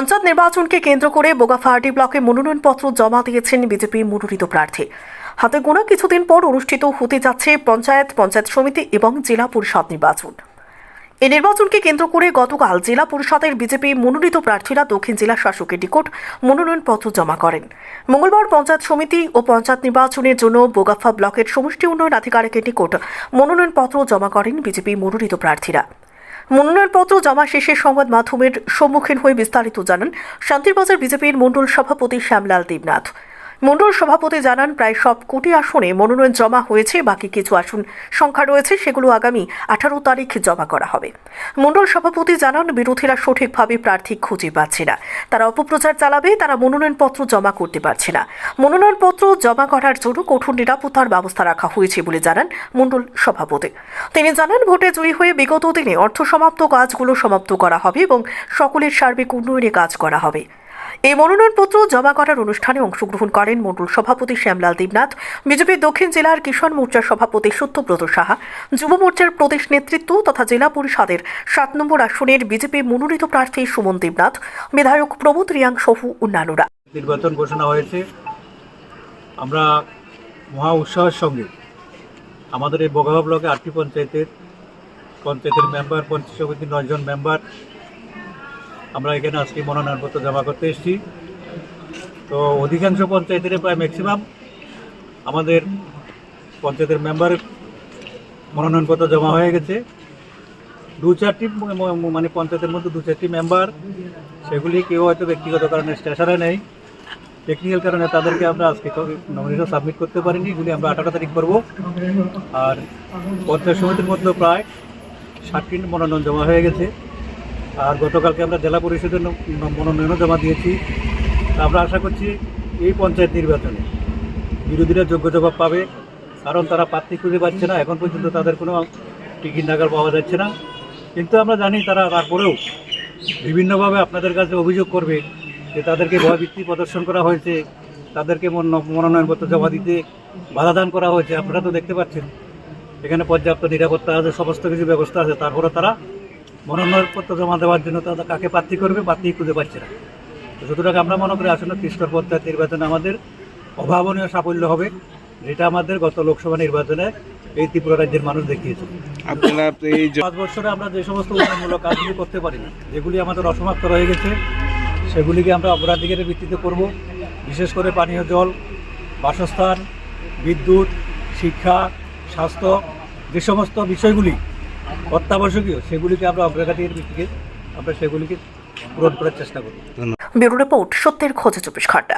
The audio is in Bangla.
পঞ্চায়েত নির্বাচনকে কেন্দ্র করে বোগাফাহাটি ব্লকে মনোনয়নপত্র জমা দিয়েছেন বিজেপি মনোনীত প্রার্থী। হাতে গোনা কিছুদিন পর অনুষ্ঠিত হতে যাচ্ছে পঞ্চায়েত পঞ্চায়েত সমিতি এবং জেলা পরিষদ নির্বাচন। এই নির্বাচনকে কেন্দ্র করে গতকাল জেলা পরিষদের বিজেপি মনোনীত প্রার্থীরা দক্ষিণ জেলা শাসকের নিকট মনোনয়নপত্র জমা করেন। মঙ্গলবার পঞ্চায়েত সমিতি ও পঞ্চায়েত নির্বাচনের জন্য বোগাফা ব্লকের সমষ্টি উন্নয়ন আধিকারিকের নিকট মনোনয়নপত্র জমা করেন বিজেপি মনোনীত প্রার্থীরা। মনোনয়নপত্র জমা শেষে সংবাদ মাধ্যমের সম্মুখীন হয়ে বিস্তারিত জানান শান্তিরবাজার বিজেপির মণ্ডল সভাপতি শ্যামলাল দেবনাথ। মণ্ডল সভাপতি জানান, প্রায় সব কোটি আসনে মনোনয়ন জমা হয়েছে, বাকি কিছু আসন সংখ্যা রয়েছে, সেগুলো আগামী আঠারো তারিখ জমা করা হবে। মণ্ডল সভাপতি জানান, বিরোধীরা সঠিকভাবে প্রার্থী খুঁজে পাচ্ছে না। তারা অপপ্রচার চালাবে, তারা মনোনয়নপত্র জমা করতে পারছে না। মনোনয়নপত্র জমা করার জন্য কঠোর নিরাপত্তার ব্যবস্থা রাখা হয়েছে বলে জানান মণ্ডল সভাপতি। তিনি জানান, ভোটে জয়ী হয়ে বিগত দিনে অর্থ সমাপ্ত কাজগুলো সমাপ্ত করা হবে এবং সকলের সার্বিক উন্নয়নে কাজ করা হবে। এই মনোনয়নপত্র জমা করার অনুষ্ঠানে অংশগ্রহণ করেন মণ্ডল সভাপতি শ্যামলাল দেবনাথ, বিজেপির দক্ষিণ জেলার কিষাণ মোর্চার সভাপতি সত্যব্রত সাহা, যুব মোর্চার প্রদেশ নেতৃত্ব তথা জেলা পরিষদের সাত নম্বর আসনের বিজেপি মনোনীত প্রার্থী সুমন দেবনাথ, বিধায়ক প্রমোদ রিয়াং সহ অন্যান্যরা। নির্বাচন ঘোষণা হয়েছে। আমরা মহা উৎসাহের সঙ্গে আমাদের এই বগাবা ব্লকে আটটি পঞ্চায়েতের পঞ্চায়েতের মেম্বার, পঞ্চায়েত সমিতির নয়জন মেম্বার আমরা এখানে আজকে মনোনয়নপত্র জমা করতে এসেছি। তো অধিকাংশ পঞ্চায়েতের প্রায় ম্যাক্সিমাম আমাদের পঞ্চায়েতের মেম্বার মনোনয়নপত্র জমা হয়ে গেছে। দু চারটি মানে পঞ্চায়েতের মধ্যে দু চারটি মেম্বার সেগুলি কেউ হয়তো ব্যক্তিগত কারণে স্টেশনে নেই। টেকনিক্যাল কারণে তাদেরকে আমরা আজকে নমিনেশন সাবমিট করতে পারিনি, এগুলি আমরা আঠারো তারিখ করব। আর পঞ্চায়েত সমিতির মধ্যে প্রায় ষাটটি মনোনয়ন জমা হয়ে গেছে। আর গতকালকে আমরা জেলা পরিষদের মনোনয়নও জমা দিয়েছি। আমরা আশা করছি এই পঞ্চায়েত নির্বাচনে বিরোধীরা যোগ্য জবাব পাবে। কারণ তারা প্রার্থী খুঁজে পাচ্ছে না, এখন পর্যন্ত তাদের কোনো টিকিট নাগাল পাওয়া যাচ্ছে না। কিন্তু আমরা জানি তারা তারপরেও বিভিন্নভাবে আপনাদের কাছে অভিযোগ করবে যে তাদেরকে ভয়ভিত্তি প্রদর্শন করা হয়েছে, তাদেরকে মন- মনোনয়নপত্র জমা দিতে বাধা দান করা হয়েছে। আপনারা তো দেখতে পাচ্ছেন, এখানে পর্যাপ্ত নিরাপত্তা আছে, সমস্ত কিছু ব্যবস্থা আছে। তারপরে তারা মনোনয়নপত্র জমা দেওয়ার জন্য তারা কাকে প্রার্থী করবে প্রার্থী খুঁজে পাচ্ছে না। তো সুতরাং আমরা মনে করি আসলে খ্রিস্টর পঞ্চায়েত নির্বাচনে আমাদের অভাবনীয় সাফল্য হবে যেটা আমাদের গত লোকসভা নির্বাচনে এই ত্রিপুরা রাজ্যের মানুষ দেখিয়েছে। আপনারা এই পাঁচ বছরে আমরা যে সমস্ত উন্নয়নমূলক কাজগুলি করতে পারি না যেগুলি আমাদের অসমাপ্ত রয়ে গেছে সেগুলিকে আমরা অগ্রাধিকারের ভিত্তিতে করব। বিশেষ করে পানীয় জল বাসস্থান বিদ্যুৎ শিক্ষা স্বাস্থ্য যে সমস্ত বিষয়গুলি অত্যাবশ্যকীয়, সেগুলিকে আমরা অগ্রাধিকারের ভিত্তিতে আমরা সেগুলিকে পূরণ করার চেষ্টা করি ব্যুরো রিপোর্ট সত্যের খোঁজে চব্বিশ ঘণ্টা।